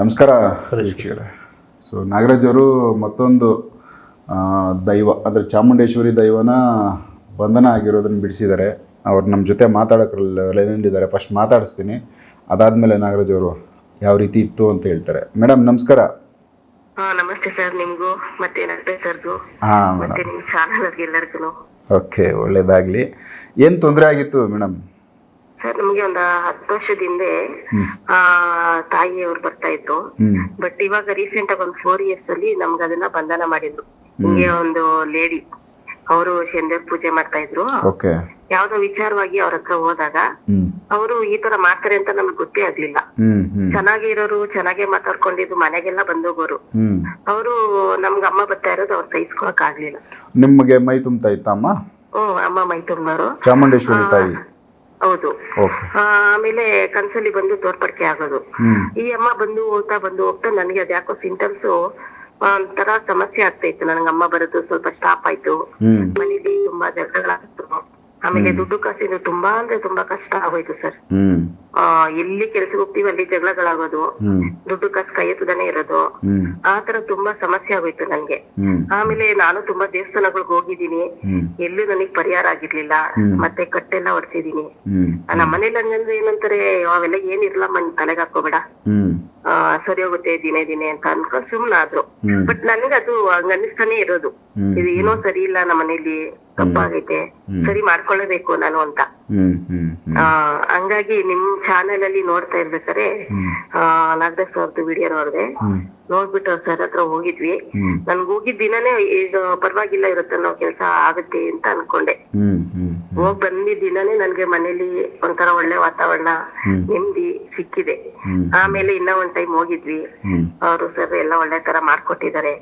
ನಮಸ್ಕಾರ ವೀಕ್ಷಕರೇ. ಸೊ ನಾಗರಾಜ್ ಅವರು ಮತ್ತೊಂದು ದೈವ ಅಂದರೆ ಚಾಮುಂಡೇಶ್ವರಿ ದೈವನ ಬಂಧನ ಆಗಿರೋದನ್ನು ಬಿಡಿಸಿದ್ದಾರೆ. ಅವ್ರು ನಮ್ಮ ಜೊತೆ ಮಾತಾಡೋಕ್ರಲ್ಲ ಲೈನಲ್ಲಿದ್ದಾರೆ ಫಸ್ಟ್ ಮಾತಾಡಿಸ್ತೀನಿ. ಅದಾದಮೇಲೆ ನಾಗರಾಜ್ ಅವರು ಯಾವ ರೀತಿ ಇತ್ತು ಅಂತ ಹೇಳ್ತಾರೆ. ಮೇಡಮ್ ನಮಸ್ಕಾರ. ಹಾ ನಮಸ್ತೆ ಸರ್ ನಿಮ್ಗೂ ಮತ್ತೆ ನಟರಾಜ್ ಸರ್ಗೂ ಹಾಂ ಮತ್ತೆ ಮೇಡಮ್ ಓಕೆ ಒಳ್ಳೇದಾಗಲಿ. ಏನು ತೊಂದರೆ ಆಗಿತ್ತು ಮೇಡಮ್ ಸರ್ ನಮ್ಗೆ ಒಂದ್ ಹತ್ತು ವರ್ಷದ ಹಿಂದೆ ಆ ತಾಯಿಯವ್ರು ಬರ್ತಾ ಇದ್ರು ಬಟ್ ಇವಾಗ ರೀಸೆಂಟ್ ಆಗಿ ಒಂದ್ ಫೋರ್ ಇಯರ್ಸ್ ಅಲ್ಲಿ ನಮ್ಗ ಅದನ್ನ ಬಂಧನ ಮಾಡಿದ್ರು. ಹಿಂಗೆ ಒಂದು ಲೇಡಿ ಅವರು ಶೇಂದೇವ್ ಪೂಜೆ ಮಾಡ್ತಾ ಇದ್ರು. ಯಾವ್ದೋ ವಿಚಾರವಾಗಿ ಅವ್ರ ಹತ್ರ ಹೋದಾಗ ಅವರು ಈ ತರ ಮಾಡ್ತಾರೆ ಅಂತ ನಮ್ಗೆ ಗೊತ್ತೇ ಆಗ್ಲಿಲ್ಲ. ಚೆನ್ನಾಗಿ ಇರೋರು ಚೆನ್ನಾಗೆ ಮಾತಾಡ್ಕೊಂಡಿದ್ದು ಮನೆಗೆಲ್ಲ ಬಂದೋಗೋರು. ಅವರು ನಮ್ಗೆ ಅಮ್ಮ ಬರ್ತಾ ಇರೋದು ಅವ್ರು ಸಹಿಸ್ಕೊಳಕ್ ಆಗ್ಲಿಲ್ಲ. ನಿಮಗೆ ಮೈ ತುಂಬ ಹ್ಮ್ ಅಮ್ಮ? ಮೈ ತುಂಬ ಚಾಮುಂಡೇಶ್ವರಿ ತಾಯಿ. ಹೌದು. ಆಮೇಲೆ ಕನ್ಸಲ್ಲಿ ಬಂದು ತೋರ್ಪಡಿಕೆ ಆಗೋದು. ಈ ಅಮ್ಮ ಬಂದು ಹೋಗ್ತಾ ಬಂದು ಹೋಗ್ತಾ ನನಗೆ ಅದ್ಯಾಕೋ ಸಿಂಟಮ್ಸ್ ಒಂಥರ ಸಮಸ್ಯೆ ಆಗ್ತಾ ಇತ್ತು. ನನಗೆ ಅಮ್ಮ ಬರೋದು ಸ್ವಲ್ಪ ಸ್ಟಾಪ್ ಆಯ್ತು. ಮನೇಲಿ ತುಂಬಾ ಜಗಳಾಗ್ತು ಆಮೇಲೆ ದುಡ್ಡು ಕಾಸಿನ ತುಂಬಾ ಅಂದ್ರೆ ತುಂಬಾ ಕಷ್ಟ ಆಗೋಯ್ತು ಸರ್. ಆ ಎಲ್ಲಿ ಕೆಲ್ಸಕ್ಕೆ ಹೋಗ್ತೀವಿ ಅಲ್ಲಿ ಜಗಳಗಳಾಗೋದು ದುಡ್ಡು ಕಾಸು ಕೈ ಎತ್ತದಾನೆ ಇರೋದು ಆತರ ಆ ತರ ತುಂಬಾ ಸಮಸ್ಯೆ ಆಗೋಯ್ತು ನನ್ಗೆ. ಆಮೇಲೆ ನಾನು ತುಂಬಾ ದೇವಸ್ಥಾನಗಳಿಗೆ ಹೋಗಿದ್ದೀನಿ. ಎಲ್ಲೂ ನನಗ್ ಪರಿಹಾರ ಆಗಿರ್ಲಿಲ್ಲ. ಮತ್ತೆ ಕಟ್ಟೆಲ್ಲ ಹೊಡ್ಸಿದೀನಿ ನಮ್ಮ ಮನೇಲಿ ಹಂಗಂದ್ರೆ ಏನಂತಾರೆ ಅವೆಲ್ಲ ಏನಿರ್ಲ ಮನ್ ತಲೆಗೆ ಹಾಕೋಬೇಡ ಆ, ಸರಿ ಹೋಗುತ್ತೆ ದಿನೇ ದಿನೇ ಅಂತ ಅನ್ಕೊಂಡ್ ಸುಮ್ನಾದ್ರು. ಬಟ್ ನನ್ಗೆ ಅದು ಹಂಗ ಅನ್ನಿಸ್ತಾನೆ ಇರೋದು ಇದು ಏನೋ ಸರಿ ಇಲ್ಲ ನಮ್ಮ ಮನೇಲಿ. ತಪ್ಪಾಗೈತೆ ಸರಿ ಮಾಡ್ಕೊಳ್ಳಬೇಕು ನಾನು ಅಂತ. ಹಂಗಾಗಿ ನಿಮ್ ಚಾನೆಲ್ ಅಲ್ಲಿ ನೋಡ್ತಾ ಇರ್ಬೇಕಾರೆ ಆ ಸರ್ದು ವಿಡಿಯೋ ನೋಡಿದೆ. ನೋಡ್ಬಿಟ್ಟು ನೋಡ್ಬಿಟ್ಟು ಸರ್ ಹತ್ರ ಹೋಗಿದ್ವಿ. ನನ್ಗೆ ಹೋಗಿದ್ ದಿನನೇ ಇದು ಪರವಾಗಿಲ್ಲ ಇರುತ್ತೆ ಅನ್ನೋ ಕೆಲಸ ಆಗುತ್ತೆ ಅಂತ ಅನ್ಕೊಂಡೆ. ಹೋಗ್ ಬಂದಿದ್ ದಿನನೇ ನನ್ಗೆ ಮನೇಲಿ ಒಂಥರ ಒಳ್ಳೆ ವಾತಾವರಣ. ನೆಮ್ಮದಿ ಸಿಕ್ಕಿದೆ. ಆಮೇಲೆ ಇನ್ನ ಒಂದ್ ಟೈಮ್ ಹೋಗಿದ್ವಿ. ಅವರು ಸರ್ ಎಲ್ಲ ಒಳ್ಳೆ ತರ ಮಾಡ್ಕೊಟ್ಟಿದ್ದಾರೆ.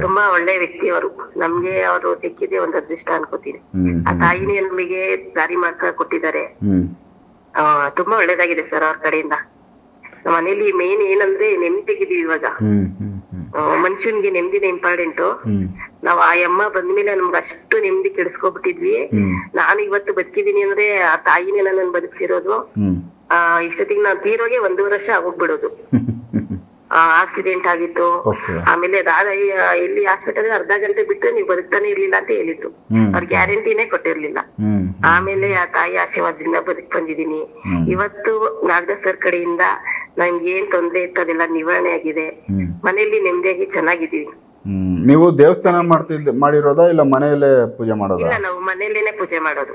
ತುಂಬಾ ಒಳ್ಳೆ ವ್ಯಕ್ತಿ ಅವರು ನಮ್ಗೆ ಅವರು ಸಿಕ್ಕಿದೆ ಒಂದ್ ಅದೃಷ್ಟ ಅನ್ಕೋತೀನಿ. ಆ ತಾಯಿನೇ ನಮಗೆ ದಾರಿ ಮಾಡ್ಕ ಕೊಟ್ಟಿದ್ದಾರೆ. ಆ ತುಂಬಾ ಒಳ್ಳೇದಾಗಿದೆ ಸರ್ ಅವ್ರ ಕಡೆಯಿಂದ. ಮನೇಲಿ ಮೇನ್ ಏನಂದ್ರೆ ನೆಮ್ಮದಿಗಿದೀವಿ ಇವಾಗ. ಮನುಷ್ಯನ್ಗೆ ನೆಮ್ಮದಿನ ಇಂಪಾರ್ಟೆಂಟ್ ನಾವ್ ಆ ಅಮ್ಮ ಬಂದ್ಮೇಲೆ ನಮ್ಗೆ ಅಷ್ಟು ನೆಮ್ಮದಿ ಕೆಡಿಸ್ಕೊಬಿಟ್ಟಿದ್ವಿ. ನಾನು ಇವತ್ತು ಬದುಕಿದೀನಿ ಅಂದ್ರೆ ಆ ತಾಯಿನೇ ನನ್ನ ಬದುಕಿಸಿರೋದು. ಆ ಇಷ್ಟೊತ್ತಿಗೆ ನಾನ್ ತೀರೋಗೆ ಒಂದೂವರೆ ವರ್ಷ ಆಗೋಗ್ಬಿಡೋದು. ಆಕ್ಸಿಡೆಂಟ್ ಆಗಿತ್ತು. ಆಮೇಲೆ ಎಲ್ಲಿ ಹಾಸ್ಪಿಟಲ್ ಅರ್ಧ ಗಂಟೆ ಬಿಟ್ಟು ನೀವು ಬದುಕ್ತಾನೆ ಇರ್ಲಿಲ್ಲ ಅಂತ ಹೇಳಿದ್ರು. ಅವ್ರ ಗ್ಯಾರಂಟಿನೇ ಕೊಟ್ಟಿರ್ಲಿಲ್ಲ. ಆಮೇಲೆ ಆ ತಾಯಿ ಆಶೀರ್ವಾದದಿಂದ ಬದುಕ್ ಬಂದಿದೀನಿ. ಇವತ್ತು ನಾಗದಾಸರ್ ಸರ್ ಕಡೆಯಿಂದ ನಮ್ಗೆ ಏನ್ ತೊಂದ್ರೆ ಇತ್ತು ಅದೆಲ್ಲ ನಿವಾರಣೆ ಆಗಿದೆ. ಮನೆಯಲ್ಲಿ ನೆಮ್ಮದಿಯಾಗಿ ಚೆನ್ನಾಗಿದ್ದೀವಿ. ನೀವು ದೇವಸ್ಥಾನ ಮಾಡ್ತಿದ್ದ ಮಾಡಿರೋದಾ ಇಲ್ಲ ಮನೆಯಲ್ಲೇ ಪೂಜೆ ಮಾಡೋದಾ? ಇಲ್ಲ ನಾವು ಮನೆಯಲ್ಲೇನೆ ಪೂಜೆ ಮಾಡೋದು.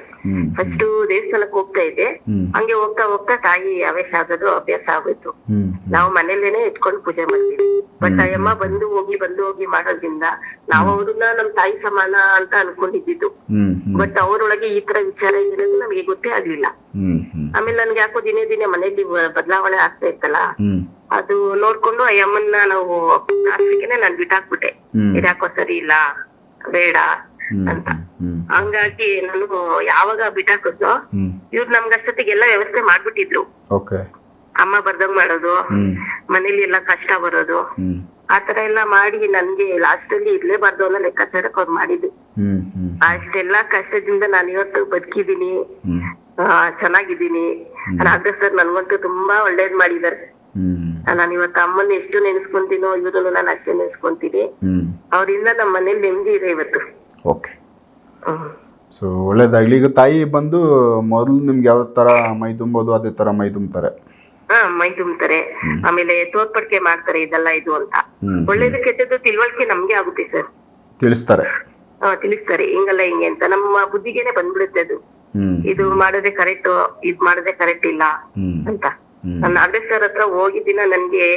ಫಸ್ಟ್ ದೇವಸ್ಥಾನಕ್ಕೆ ಹೋಗ್ತಾ ಇದ್ದೆ. ಹಂಗೆ ಹೋಗ್ತಾ ಹೋಗ್ತಾ ತಾಯಿ ಅವೇಶ ಆಗೋದು ಅಭ್ಯಾಸ ಆಗೋಯ್ತು. ನಾವ್ ನಾವು ಮನೆಯಲ್ಲೇನೆ ಇಟ್ಕೊಂಡು ಪೂಜೆ ಮಾಡ್ತೀವಿ. ಬಟ್ ಅಯ್ಯಮ್ಮ ಬಂದು ಹೋಗಿ ಬಂದು ಹೋಗಿ ಮಾಡೋದ್ರಿಂದ ನಾವು ಅವ್ರನ್ನ ನಮ್ ತಾಯಿ ಸಮಾನ ಅಂತ ಅನ್ಕೊಂಡಿದ್ದು. ಬಟ್ ಅವ್ರೊಳಗೆ ಈ ತರ ವಿಚಾರ ಏನಂತ ಅನ್ನೋದು ನಮಗೆ ಗೊತ್ತೇ ಆಗ್ಲಿಲ್ಲ. ಆಮೇಲೆ ನನ್ಗೆ ಯಾಕೋ ದಿನೇ ದಿನೇ ಮನೇಲಿ ಬದಲಾವಣೆ ಆಗ್ತಾ ಇತ್ತಲ್ಲ? ಅದು ನೋಡ್ಕೊಂಡು ಅಮ್ಮನ್ನ ನಾವು ಆರ್ಸಿಕೆನೆ ನಾನ್ ಬಿಟ್ಟಾಕ್ಬಿಟ್ಟೆ. ಇದ್ಯಾಕೋ ಸರಿ ಇಲ್ಲ ಬೇಡ ಅಂತ. ಹಂಗಾಗಿ ನಾನು ಯಾವಾಗ ಬಿಟ್ಟಾಕಿದ್ನೋ ಇವ್ರು ನಮ್ಗೆ ಎಲ್ಲಾ ವ್ಯವಸ್ಥೆ ಮಾಡ್ಬಿಟ್ಟಿದ್ರು. ಅಮ್ಮ ಬರ್ದಂಗ್ ಮಾಡೋದು ಮನೇಲಿ ಎಲ್ಲಾ ಕಷ್ಟ ಬರೋದು. ಆತರ ಎಲ್ಲಾ ಮಾಡಿ ನನ್ಗೆ ಲಾಸ್ಟ್ ಅಲ್ಲಿ ಇರ್ಲೇಬಾರ್ದು ಅನ್ನೋ ಲೆಕ್ಕಾಚಾರಕ್ಕೆ ಅವ್ರು ಮಾಡಿದ್ರು ಅಷ್ಟೆಲ್ಲಾ ಕಷ್ಟದಿಂದ ನಾನು ಇವತ್ತು ಬದುಕಿದೀನಿ ಆ, ಚೆನ್ನಾಗಿದ್ದೀನಿ. ಡಾಕ್ಟರ್ ಸರ್ ನನ್ಗಂತೂ ತುಂಬಾ ಒಳ್ಳೇದ್ ಮಾಡಿದಾರೆ. ನಾನು ಇವತ್ತು ಅಮ್ಮನ್ನ ಎಷ್ಟು ನೆನೆಸ್ಕೊಂತೀನೋ ಇವ್ರನ್ನು ನಾನು ಅಷ್ಟೇ ನೆನೆಸ್ಕೊಂತೀನಿ. ಅವರಿಂದ ನಮ್ಮ ಮನೇಲಿ ನೆಮ್ಮದಿ ಇದೆ ಇವತ್ತು. ಓಕೆ. ಸೊ ಒಳ್ಳೇದಾಗ್ಲಿ. ಈಗ ತಾಯಿ ಬಂದು ಮೊದಲು ನಿಮ್ಗೆ ಯಾವ ತರ ಮೈ ತುಂಬೋದು ಅದೇ ತರ ಮೈ ತುಂಬ್ತಾರೆ? ಹಾ ಮೈ ತುಂಬ್ತಾರೆ. ಆಮೇಲೆ ತೋರ್ಪಡಿಕೆ ಮಾಡ್ತಾರೆ ಇದೆಲ್ಲ ಇದು ಅಂತ. ಒಳ್ಳೇದು ಕೆಟ್ಟದ್ದು ತಿಳುವಳಿಕೆ ನಮ್ಗೆ ಆಗುತ್ತೆ ಸರ್. ತಿಳಿಸ್ತಾರೆ. ತಿಳಿಸ್ತಾರೆ. ಹಿಂಗಲ್ಲ ಹಿಂಗೆ ಅಂತ. ನಮ್ಮ ಬುದ್ಧಿಗೆನೆ ಬಂದ್ಬಿಡುತ್ತೆ ಅದು. ಇದು ಮಾಡೋದೇ ಕರೆಕ್ಟ್ ಇದ್ ಮಾಡೋದೇ ಕರೆಕ್ಟ್ ಇಲ್ಲ ಅಂತ. ನನ್ನ ನಾನು ನಾಗೇಶ್ ಸರ್ ಹತ್ರ ಹೋಗಿದ್ದಿನ ನನ್ಗೆ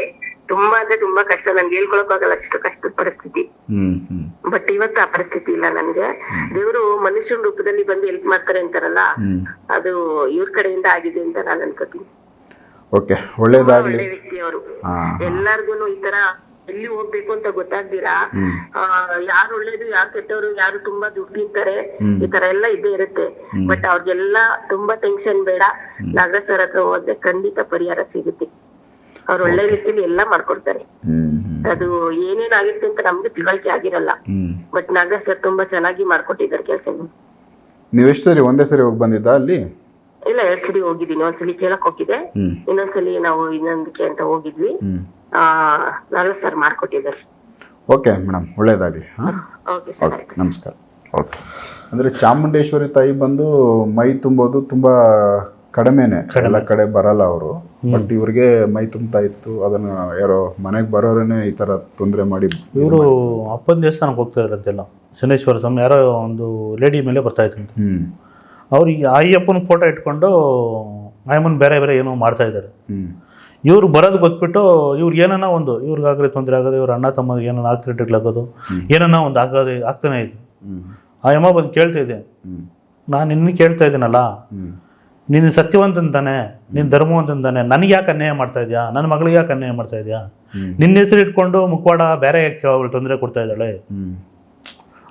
ತುಂಬಾ ಅಂದ್ರೆ ತುಂಬಾ ಕಷ್ಟ. ನನ್ಗೆ ಹೇಳ್ಕೊಳಕ್ ಆಗಲ್ಲ ಅಷ್ಟು ಕಷ್ಟದ ಪರಿಸ್ಥಿತಿ. ಬಟ್ ಇವತ್ತು ಆ ಪರಿಸ್ಥಿತಿ ಇಲ್ಲ ನನ್ಗೆ. ದೇವರು ಮನುಷ್ಯನ ರೂಪದಲ್ಲಿ ಬಂದು ಹೆಲ್ಪ್ ಮಾಡ್ತಾರೆ ಅಂತಾರಲ್ಲ ಅದು ಇವ್ರ ಕಡೆಯಿಂದ ಆಗಿದೆ ಅಂತ ನಾನು ಅನ್ಕೋತೀನಿ. ಒಳ್ಳೆ ವ್ಯಕ್ತಿ ಅವರು ಎಲ್ಲಾರ್ಗು ಎಲ್ಲಾರ್ಗುನು ಈ ತರ ಎಲ್ಲಿ ಹೋಗ್ಬೇಕು ಅಂತ ಗೊತ್ತಾಗ್ದಿರಾ ಯಾರು ಒಳ್ಳೇದು ಯಾರು ಕೆಟ್ಟವರು ಯಾರು ತುಂಬಾ ದುಡ್ಡು ತಿಂತಾರೆ ಈ ತರ ಎಲ್ಲ ಇದ್ದೇ ಇರುತ್ತೆ. ಬಟ್ ಅವ್ರಿಗೆಲ್ಲ ತುಂಬಾ ಟೆನ್ಷನ್ ಬೇಡ. ನಾಗರಾಜ್ ಸರ್ ಹತ್ರ ಹೋದ್ರೆ ಖಂಡಿತ ಪರಿಹಾರ ಸಿಗುತ್ತೆ. ಅವ್ರು ಒಳ್ಳೆ ರೀತಿಲಿ ಎಲ್ಲಾ ಮಾಡ್ಕೊಡ್ತಾರೆ. ಅದು ಏನೇನ್ ಏನೇನಾಗಿರುತ್ತೆ ಅಂತ ನಮ್ಗೆ ತಿಳಿಕೆ ಆಗಿರಲ್ಲ. ಬಟ್ ನಾಗರಾಜ್ ಸರ್ ತುಂಬಾ ಚೆನ್ನಾಗಿ ಮಾಡ್ಕೊಟ್ಟಿದ್ದಾರೆ ಕೆಲಸ ನೀವು ಎಷ್ಟು ಸರಿ ಒಂದೇ ಸರಿ ಹೋಗಿ ಬಂದಿದ್ದಾ ಅಲ್ಲಿ? ಇಲ್ಲ ಎರಡ್ ಸರಿ ಹೋಗಿದ್ದೀನಿ. ಒಂದ್ಸಲಿ ಕೇಳಕ್ ಹೋಗಿದ್ದೆ ಹ್ಞೂ ಇನ್ನೊಂದ್ಸಲಿ ನಾವು ಇನ್ನೊಂದಕ್ಕೆ ಅಂತ ಹೋಗಿದ್ವಿ. ನಾಗರಾಜ್ ಸರ್ ಮಾಡ್ಕೊಟ್ಟಿದ್ದಾರೆ ಓಕೆ ಮೇಡಮ್ ಒಳ್ಳೇದಾಗಲಿ ಹಾಂ? ಓಕೆ ಸರ್ ಓಕೆ ನಮಸ್ಕಾರ. ಓಕೆ ಅಂದರೆ ಚಾಮುಂಡೇಶ್ವರಿ ತಾಯಿ ಬಂದು ಮೈ ತುಂಬೋದು ತುಂಬ ಕಡಿಮೆನೆ. ಎಲ್ಲ ಕಡೆ ಬರಲ್ಲ ಅವರು. ಬಟ್ ಇವ್ರಿಗೆ ಮೈ ತುಂಬ್ತಾ ಇತ್ತು. ಅದನ್ನ ಯಾರೋ ಮನೆಗೆ ಬರೋರೇನೆ ಈ ತರ ತೊಂದರೆ ಮಾಡಿ ಇವರು ಅಪ್ಪನ ದೇವಸ್ಥಾನಕ್ಕೆ ಹೋಗ್ತಾ ಇರೋದೆಲ್ಲ. ಶನೇಶ್ವರ ಸ್ವಾಮಿ ಯಾರೋ ಒಂದು ಲೇಡಿ ಮೇಲೆ ಬರ್ತಾ ಇತ್ತು ಹ್ಞೂ ಅವ್ರಿಗೆ ಆ ಅಯ್ಯಪ್ಪನ ಫೋಟೋ ಇಟ್ಕೊಂಡು ಆಯಮ್ಮನ ಬೇರೆ ಬೇರೆ ಏನೋ ಮಾಡ್ತಾ ಇದ್ದಾರೆ. ಹ್ಞೂ ಇವ್ರು ಬರೋದು ಗೊತ್ಬಿಟ್ಟು ಇವ್ರಿಗೆ ಏನನ್ನ ಒಂದು ಇವ್ರಿಗಾಗಲಿ ತೊಂದರೆ ಆಗೋದು ಇವ್ರ ಅಣ್ಣ ತಮ್ಮ ಏನನ್ನ ಆಕ್ಸಿಡೆಂಟ್ಗಳಾಗೋದು ಏನನ್ನ ಒಂದು ಆಗೋದು ಆಗ್ತಾನೆ ಇದೆ. ಆ ಅಮ್ಮ ಬಂದು ಕೇಳ್ತಾ ಇದೆ. ನಾನು ನಿನ್ನ ಕೇಳ್ತಾ ಇದ್ದೀನಲ್ಲ? ನಿನ್ನ ನೀನು ಸತ್ಯವಂತಂತಾನೆ ನಿನ್ನ ಧರ್ಮವಂತಂತಾನೆ ನನಗೆ ಯಾಕೆ ಅನ್ಯಾಯ ಮಾಡ್ತಾ ಇದೆಯಾ? ನನ್ನ ಮಗಳಿಗೆ ಯಾಕೆ ಅನ್ಯಾಯ ಮಾಡ್ತಾ ಇದೆಯಾ? ನಿನ್ನ ಹೆಸರು ಇಟ್ಕೊಂಡು ಮುಖವಾಡ ಬೇರೆ ಯಾಕೆ ಅವಳು ತೊಂದರೆ ಕೊಡ್ತಾ ಇದ್ದಾಳೆ?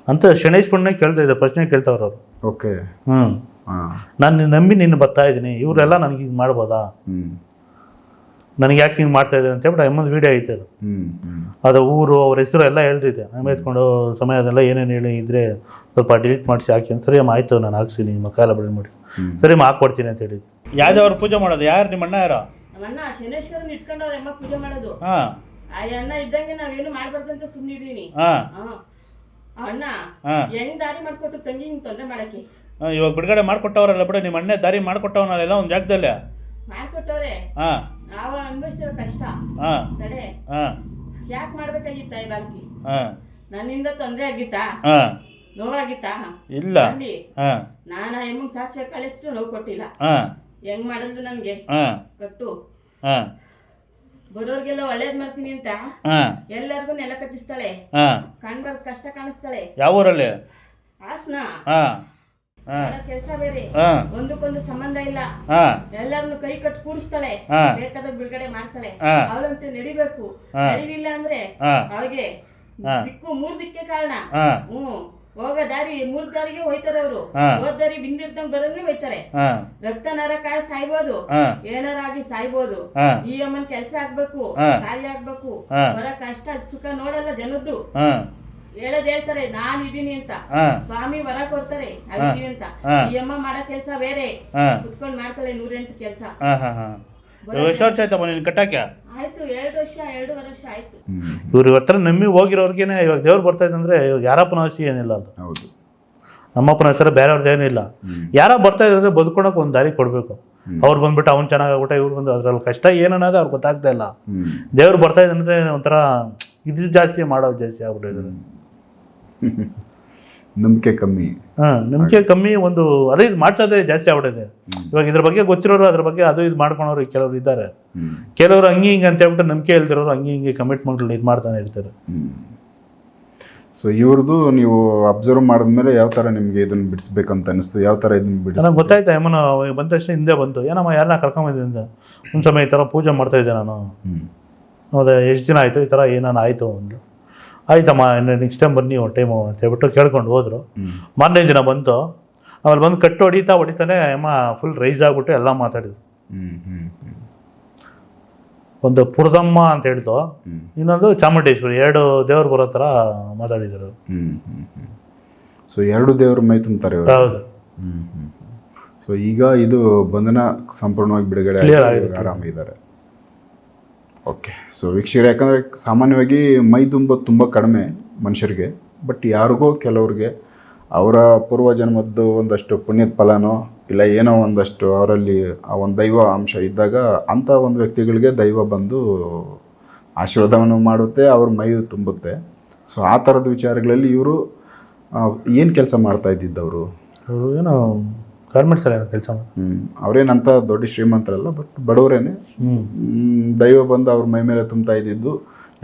ಅಂತ ಶನೇಶ್ ಪುಣ್ಯ ಕೇಳ್ತಾ ಇದ್ದೆ ಪ್ರಶ್ನೆ ಕೇಳ್ತಾವ್ರು ಅವರು. ಓಕೆ. ಹ್ಞೂ ನಾನು ನಂಬಿ ನಿನ್ನ ಬರ್ತಾ ಇದ್ದೀನಿ ಇವರೆಲ್ಲ ನನಗೆ ಹಿಂಗೆ ಮಾಡ್ಬೋದಾ? ಹ್ಞೂ ನನಗೆ ಯಾಕೆ ಹಿಂಗೆ ಮಾಡ್ತಾ ಇದ್ದಾರೆ ಅಂತ ಹೇಳ್ಬಿಟ್ಟು ಅಮ್ಮಂದು ವೀಡಿಯೋ ಐತೆ ಅದು. ಅದು ಊರು ಅವ್ರ ಹೆಸರು ಎಲ್ಲ ಹೇಳ್ತಿದ್ದೆ ಆಮೇಲೆ ಎತ್ಕೊಂಡು ಸಮಯದೆಲ್ಲ ಏನೇನು ಹೇಳಿ ಇದ್ರೆ ಸ್ವಲ್ಪ ಡಿಲೀಟ್ ಮಾಡಿಸಿ ಹಾಕಿ ಅಂತ. ಸರಿ ಅಮ್ಮ ಆಯ್ತು ನಾನು ಹಾಕ್ಸಿನಿ ನಿಮ್ಮ ಕಾಲ ಬಳಿ ಮಾಡಿ. ಸರಿ ಅಮ್ಮ ಹಾಕ್ಕೊಡ್ತೀನಿ ಅಂತ ಹೇಳಿದ್ವಿ ಯಾವ್ದವ್ರು ಪೂಜೆ ಮಾಡೋದು? ಯಾರು ನಿಮ್ಮ ಅಣ್ಣ ಯಾರೋ? ನಮ್ಮಣ್ಣ ಶನೇಶ್ವರನ್ ಇಟ್ಕೊಂಡವ್ರೆ ಅಮ್ಮ ಪೂಜೆ ಮಾಡೋದು. ಹಾಂ. ಆ ಅಣ್ಣ ಇದ್ದಂಗೆ ನಾವೇನು ಮಾಡ್ಬಾರ್ದಂತ ಸುಮ್ಮನಿದೀನಿ ಹಾಂ. ಆ ಅಣ್ಣ ಹಾಂ. ಹೆಂಗ್ ದಾರಿ ಮಾಡ್ಕೊಟ್ಟು ತಂಗಿ ಹಿಂಗ್ ತೊಂದ್ರೆ ಮಾಡಕ್ಕೆ? ಇವಾಗ ಬಿಡುಗಡೆ ಮಾಡ್ಕೊಟ್ಟವ್ರಲ್ಲ ಬಿಡು ನಿಮ್ಮ ಅಣ್ಣ ದಾರಿ ಮಾಡ್ಕೊಟ್ಟವನಲ್ಲ ಒಂದು ಜಾಗದಲ್ಲಿ? ಮಾಡ್ಕೊಟ್ಟವ್ರೆ. ಹಾಂ. ನಾವು ಅನುಭವಿಸಿರೋ ಕಷ್ಟ ಹಾಂ. ತಡೆ. ಹಾಂ. ಯಾಕೆ ಮಾಡ್ಬೇಕಾಗಿತ್ತ ಈ ಬಾಲ್ಕಿ? ಹಾಂ. ನನ್ನಿಂದ ತೊಂದ್ರೆ ಆಗಿತ್ತಾ? ಹಾಂ. ನೋವಾಗಿತ್ತಾ? ಇಲ್ಲ. ಅಲ್ಲಿ ಹಾಂ. ನಾನು ಆ ಎಮ್ಮಂಗ್ ಸಾಸಿವೆ ಕಳಿಸ್ತು ನೋವು ಕೊಟ್ಟಿಲ್ಲ. ಹಾಂ. ಹೆಂಗ್ ಮಾಡಿದ್ರು ನನ್ಗೆ? ಹಾಂ. ಕಟ್ಟು. ಹಾಂ. ಬರೋರ್ಗೆಲ್ಲ ಒಳ್ಳೇದ್ ಮಾಡ್ತೀನಿ ಅಂತ ಹಾಂ. ಎಲ್ಲರಿಗೂ ನೆಲ ಕಚ್ಚಿಸ್ತಾಳೆ ಹಾಂ. ಕಾಣ್ಬಾರ್ದು ಕಷ್ಟ ಕಾಣಿಸ್ತಾಳೆ. ಯಾವ ಊರಲ್ಲಿ ಹಾಸನ. ಹಾಂ. ಕೆಲಸ ಬೇರೆ. ಒಂದಕ್ಕೊಂದು ಸಂಬಂಧ ಇಲ್ಲ. ಎಲ್ಲರನ್ನು ಕೈ ಕಟ್ಟು ಕೂಡಿಸ್ತಾಳೆ. ಬೇಕಾದಾಗ ಬಿಡುಗಡೆ ಮಾಡ್ತಾಳೆ. ಅವಳಂತೆ ನಡಿಬೇಕು. ನಡಿಲಿಲ್ಲ ಅಂದ್ರೆ ಅವ್ರಿಗೆ ದಿಕ್ಕು ಮೂರ್ ದಿಕ್ಕೆ ಕಾರಣ. ಹ್ಮ್ ಹೋಗೋ ದಾರಿ ಮೂರ್ ದಾರಿಗೆ ಹೋಯ್ತಾರೆ ಅವರು. ಹೋದ ದಾರಿ ಬಿಂದಿರ್ದಂಗ್ ಬರಂಗೆ ಹೋಯ್ತಾರೆ. ರಕ್ತನರ ರಕ್ತ ನರ ಕಾಯಿ ಸಾಯ್ಬೋದು. ಏನಾರಾಗಿ ಸಾಯ್ಬೋದು. ಈ ಅಮ್ಮನ್ ಕೆಲ್ಸ ಆಗ್ಬೇಕು ಖಾಲಿ ಆಗ್ಬೇಕು. ಬರ ಕಷ್ಟ ಸುಖ ನೋಡಲ್ಲ ಜನದ್ದು. ಹೇಳೋದ್ ಹೇಳ್ತಾರೆ ನಾನ್ ಇದೀನಿ ಅಂತ. ಹಾಂ. ಸ್ವಾಮಿ ವರ ಕೊಡ್ತಾರೆ ಅವಿದೀವಿ ಅಂತ. ಈ ಅಮ್ಮ ಮಾಡೋ ಕೆಲ್ಸ ಬೇರೆ. ಹಾಂ. ಕುತ್ಕೊಂಡ್ ಮಾಡ್ತಾಳೆ ನೂರೆಂಟು ಕೆಲ್ಸ. ಹಾಂ ಹಾಂ ಹಾಂ. ಎಷ್ಟು ವರ್ಷ ಆಯ್ತಮ್ಮ ನೀನು ಕಟ್ಟಾಕ್ಯ ಆಯ್ತು ಎರಡು ವರ್ಷ ಎರಡೂವರೆ ವರ್ಷ ಆಯ್ತು. ಇವ್ರು ಇವತ್ತರ ನಂಬಿ ಹೋಗಿರೋರ್ಗೇನೆ ಇವಾಗ ದೇವ್ರು ಬರ್ತಾ ಇದ್ದಂದ್ರೆ ಇವಾಗ ಯಾರಪ್ಪನ ಆಸೆ ಏನಿಲ್ಲ ಅದು. ಹೌದು. ನಮ್ಮಪ್ಪನ ಹೆಸರು ಬೇರೆಯವ್ರದ್ದು ಏನಿಲ್ಲ. ಯಾರ ಬರ್ತಾ ಇದ್ರೆ ಬದುಕೊಳಕ್ಕೆ ಒಂದು ದಾರಿ ಕೊಡಬೇಕು. ಅವ್ರು ಬಂದ್ಬಿಟ್ಟು ಅವ್ನು ಚೆನ್ನಾಗಾಗ್ಬಿಟ್ಟ ಇವ್ರು ಬಂದು ಅದ್ರಲ್ಲಿ ಕಷ್ಟ ಏನನ್ನೋದು ಅವ್ರಿಗೆ ಗೊತ್ತಾಗ್ತಾ ಇಲ್ಲ. ದೇವ್ರು ಬರ್ತಾ ಇದ್ದಂದ್ರೆ ಒಂಥರ ಇದು ಜಾಸ್ತಿ ಮಾಡೋದು ಜಾಸ್ತಿ ಆಗ್ಬಿಟ್ಟಿದೆ. ನಂಬಿಕೆ ಕಮ್ಮಿ. ಹಾಂ ನಂಬಿಕೆ ಕಮ್ಮಿ ಒಂದು ಅದೇ ಇದು ಮಾಡ್ಸೋದೇ ಜಾಸ್ತಿ ಆಗ್ಬಿಟ್ಟಿದೆ ಇವಾಗ ಇದ್ರ ಬಗ್ಗೆ ಗೊತ್ತಿರೋರು ಅದ್ರ ಬಗ್ಗೆ ಅದು ಇದು ಮಾಡ್ಕೊಳೋರು ಕೆಲವರು ಇದ್ದಾರೆ. ಕೆಲವರು ಹಂಗೆ ಹಿಂಗೆ ಅಂತ ಹೇಳ್ಬಿಟ್ಟು ನಂಬಿಕೆ ಹೇಳ್ತಿರೋರು ಹಂಗೆ ಹಿಂಗೆ ಕಮಿಟ್ಮೆಂಟ್ಗಳು ಇದು ಮಾಡ್ತಾನೆ ಇರ್ತಾರೆ. ಸೊ ಇವ್ರದ್ದು ನೀವು ಅಬ್ಸರ್ವ್ ಮಾಡಿದ್ಮೇಲೆ ಯಾವ ಥರ ನಿಮಗೆ ಇದನ್ನು ಬಿಡಿಸ್ಬೇಕಂತ ಅನಿಸ್ತು? ಯಾವ ಥರ ಇದನ್ನು ಬಿಡಿಸ್ ನನಗೆ ಗೊತ್ತಾಯ್ತಾ ಯಮನ ಬಂದ ತಕ್ಷಣ ಹಿಂದೆ ಬಂತು. ಏನಮ್ಮ ಯಾರನ್ನ ಕರ್ಕೊಂಬಂದಿದ್ದೆ ಒಂದು ಸಮಯ ಈ ಥರ ಪೂಜೆ ಮಾಡ್ತಾ ಇದ್ದೆ ನಾನು. ಹೌದಾ ಎಷ್ಟು ದಿನ ಆಯಿತು? ಈ ಥರ ಏನಾನ ಆಯಿತು ಒಂದು ಆಯ್ತಮ್ಮ ಇನ್ನು ನೆಕ್ಸ್ಟ್ ಟೈಮ್ ಬನ್ನಿ ಒಂದು ಟೈಮು ಅಂತ ಹೇಳ್ಬಿಟ್ಟು ಕೇಳ್ಕೊಂಡು ಹೋದರು. ಮಾರನೇ ದಿನ ಬಂತು ಆಮೇಲೆ ಬಂದು ಕಟ್ಟು ಹೊಡಿತಾ ಹೊಡಿತಾನೆ ಅಮ್ಮ ಫುಲ್ ರೈಸ್ ಆಗಿಬಿಟ್ಟು ಎಲ್ಲ ಮಾತಾಡಿದ್ರು. ಒಂದು ಪುರದಮ್ಮ ಅಂತ ಹೇಳ್ತು ಇನ್ನೊಂದು ಚಾಮುಂಡೇಶ್ವರಿ ಎರಡು ದೇವರು ಬರೋ ಥರ ಮಾತಾಡಿದರು. ಸೊ ಎರಡು ದೇವರು ಮೈ ತುಂಬ್ತಾರೆ ಹೌದು. ಸೊ ಈಗ ಇದು ಬಂಧನ ಸಂಪೂರ್ಣವಾಗಿ ಬಿಡುಗಡೆ. ಆರಾಮಿದ್ದಾರೆ. ಓಕೆ ಸೊ ವೀಕ್ಷಕರು, ಯಾಕಂದರೆ ಸಾಮಾನ್ಯವಾಗಿ ಮೈ ತುಂಬ ತುಂಬ ಕಡಿಮೆ ಮನುಷ್ಯರಿಗೆ ಬಟ್ ಯಾರಿಗೋ ಕೆಲವ್ರಿಗೆ ಅವರ ಪೂರ್ವ ಜನ್ಮದ್ದು ಒಂದಷ್ಟು ಪುಣ್ಯದ ಫಲನೋ, ಇಲ್ಲ ಏನೋ ಒಂದಷ್ಟು ಅವರಲ್ಲಿ ಆ ಒಂದು ದೈವ ಅಂಶ ಇದ್ದಾಗ ಅಂಥ ಒಂದು ವ್ಯಕ್ತಿಗಳಿಗೆ ದೈವ ಬಂದು ಆಶೀರ್ವಾದವನ್ನು ಮಾಡುತ್ತೆ, ಅವ್ರ ಮೈ ತುಂಬುತ್ತೆ. ಸೊ ಆ ಥರದ ವಿಚಾರಗಳಲ್ಲಿ ಇವರು ಏನು ಕೆಲಸ ಮಾಡ್ತಾ ಇದ್ದಿದ್ದವರು? ಏನೋ ಗಾರ್ಮೆಂಟ್ಸಲ್ಲಿ ಏನೋ ಕೆಲಸ ಮಾಡಿ ಹ್ಞೂ ಅವ್ರೇನಂತ ದೊಡ್ಡ ಶ್ರೀಮಂತರಲ್ಲ ಬಟ್ ಬಡವರೇನೆ. ಹ್ಞೂ ದೈವ ಬಂದು ಅವ್ರ ಮೈ ಮೇಲೆ ತುಂಬ್ತಾ ಇದ್ದಿದ್ದು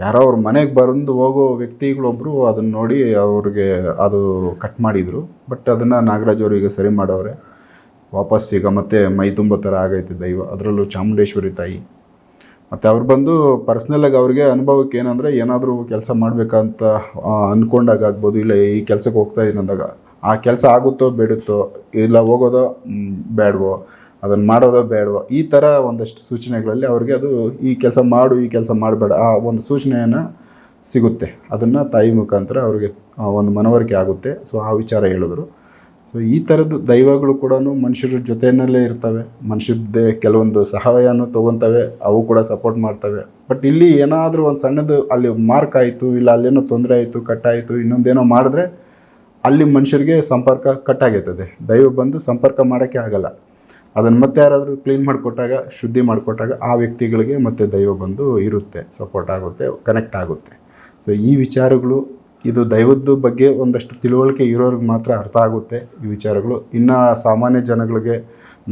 ಯಾರೋ ಅವ್ರ ಮನೆಗೆ ಬಂದು ಹೋಗೋ ವ್ಯಕ್ತಿಗಳೊಬ್ಬರು ಅದನ್ನು ನೋಡಿ ಅವ್ರಿಗೆ ಅದು ಕಟ್ ಮಾಡಿದರು. ಬಟ್ ಅದನ್ನು ನಾಗರಾಜ್ ಅವರು ಈಗ ಸರಿ ಮಾಡೋರೆ ವಾಪಸ್ ಈಗ ಮತ್ತೆ ಮೈ ತುಂಬೋ ಥರ ಆಗೈತೆ ದೈವ. ಅದರಲ್ಲೂ ಚಾಮುಂಡೇಶ್ವರಿ ತಾಯಿ. ಮತ್ತು ಅವ್ರು ಬಂದು ಪರ್ಸ್ನಲಾಗಿ ಅವ್ರಿಗೆ ಅನುಭವಕ್ಕೆ ಏನಂದರೆ ಏನಾದರೂ ಕೆಲಸ ಮಾಡಬೇಕಂತ ಅಂದ್ಕೊಂಡಾಗ ಆಗ್ಬೋದು ಇಲ್ಲ ಈ ಕೆಲಸಕ್ಕೆ ಹೋಗ್ತಾ ಇದ್ದೀನಿ ಅಂದಾಗ ಆ ಕೆಲಸ ಆಗುತ್ತೋ ಬಿಡುತ್ತೋ ಇಲ್ಲ ಹೋಗೋದೋ ಬೇಡವೋ, ಅದನ್ನು ಮಾಡೋದೋ ಬೇಡವೋ, ಈ ಥರ ಒಂದಷ್ಟು ಸೂಚನೆಗಳಲ್ಲಿ ಅವ್ರಿಗೆ ಅದು ಈ ಕೆಲಸ ಮಾಡು, ಈ ಕೆಲಸ ಮಾಡಬೇಡ, ಆ ಒಂದು ಸೂಚನೆಯನ್ನು ಸಿಗುತ್ತೆ. ಅದನ್ನು ತಾಯಿ ಮುಖಾಂತರ ಅವ್ರಿಗೆ ಒಂದು ಮನವರಿಕೆ ಆಗುತ್ತೆ. ಸೊ ಆ ವಿಚಾರ ಹೇಳಿದ್ರು. ಸೊ ಈ ಥರದ್ದು ದೈವಗಳು ಕೂಡ ಮನುಷ್ಯರ ಜೊತೆಯಲ್ಲೇ ಇರ್ತವೆ. ಮನುಷ್ಯದ್ದೇ ಕೆಲವೊಂದು ಸಹಾಯನೂ ತೊಗೊತವೆ, ಅವು ಕೂಡ ಸಪೋರ್ಟ್ ಮಾಡ್ತವೆ. ಬಟ್ ಇಲ್ಲಿ ಏನಾದರೂ ಒಂದು ಸಣ್ಣದು ಅಲ್ಲಿ ಮಾರ್ಕ್ ಆಯಿತು, ಇಲ್ಲ ಅಲ್ಲೇನೋ ತೊಂದರೆ ಆಯಿತು ಕಟ್ಟಾಯಿತು ಇನ್ನೊಂದೇನೋ ಮಾಡಿದ್ರೆ ಅಲ್ಲಿ ಮನುಷ್ಯರಿಗೆ ಸಂಪರ್ಕ ಕಟ್ಟಾಗಿರ್ತದೆ. ದೈವ ಬಂದು ಸಂಪರ್ಕ ಮಾಡೋಕ್ಕೆ ಆಗಲ್ಲ. ಅದನ್ನು ಮತ್ತೆ ಯಾರಾದರೂ ಕ್ಲೀನ್ ಮಾಡಿಕೊಟ್ಟಾಗ, ಶುದ್ಧಿ ಮಾಡಿಕೊಟ್ಟಾಗ ಆ ವ್ಯಕ್ತಿಗಳಿಗೆ ಮತ್ತೆ ದೈವ ಬಂದು ಇರುತ್ತೆ ಸಪೋರ್ಟ್ ಆಗುತ್ತೆ ಕನೆಕ್ಟ್ ಆಗುತ್ತೆ. ಸೊ ಈ ವಿಚಾರಗಳು, ಇದು ದೈವದ ಬಗ್ಗೆ ಒಂದಷ್ಟು ತಿಳುವಳಿಕೆ ಇರೋರಿಗೆ ಮಾತ್ರ ಅರ್ಥ ಆಗುತ್ತೆ. ಈ ವಿಚಾರಗಳು ಇನ್ನು ಸಾಮಾನ್ಯ ಜನಗಳಿಗೆ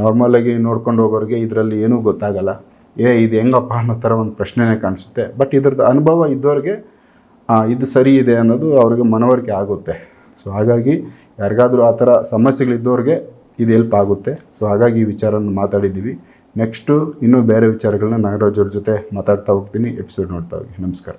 ನಾರ್ಮಲಾಗಿ ನೋಡ್ಕೊಂಡು ಹೋಗೋರಿಗೆ ಇದರಲ್ಲಿ ಏನೂ ಗೊತ್ತಾಗಲ್ಲ. ಏ, ಇದು ಹೆಂಗಪ್ಪ ಅನ್ನೋ ಥರ ಒಂದು ಪ್ರಶ್ನೆನೇ ಕಾಣಿಸುತ್ತೆ. ಬಟ್ ಇದ್ರದ್ದು ಅನುಭವ ಇದ್ದವ್ರಿಗೆ ಇದು ಸರಿ ಇದೆ ಅನ್ನೋದು ಅವ್ರಿಗೆ ಮನವರಿಕೆ ಆಗುತ್ತೆ. ಸೊ ಹಾಗಾಗಿ ಯಾರಿಗಾದರೂ ಆ ಥರ ಸಮಸ್ಯೆಗಳಿದ್ದವ್ರಿಗೆ ಇದು ಹೆಲ್ಪ್ ಆಗುತ್ತೆ. ಸೊ ಹಾಗಾಗಿ ಈ ವಿಚಾರನ ಮಾತಾಡಿದ್ದೀವಿ. ನೆಕ್ಸ್ಟು ಇನ್ನೂ ಬೇರೆ ವಿಚಾರಗಳನ್ನ ನಾಗರಾಜ್ ಅವ್ರ ಜೊತೆ ಮಾತಾಡ್ತಾ ಹೋಗ್ತೀನಿ. ಎಪಿಸೋಡ್ ನೋಡ್ತಾ ಹೋಗಿ. ನಮಸ್ಕಾರ.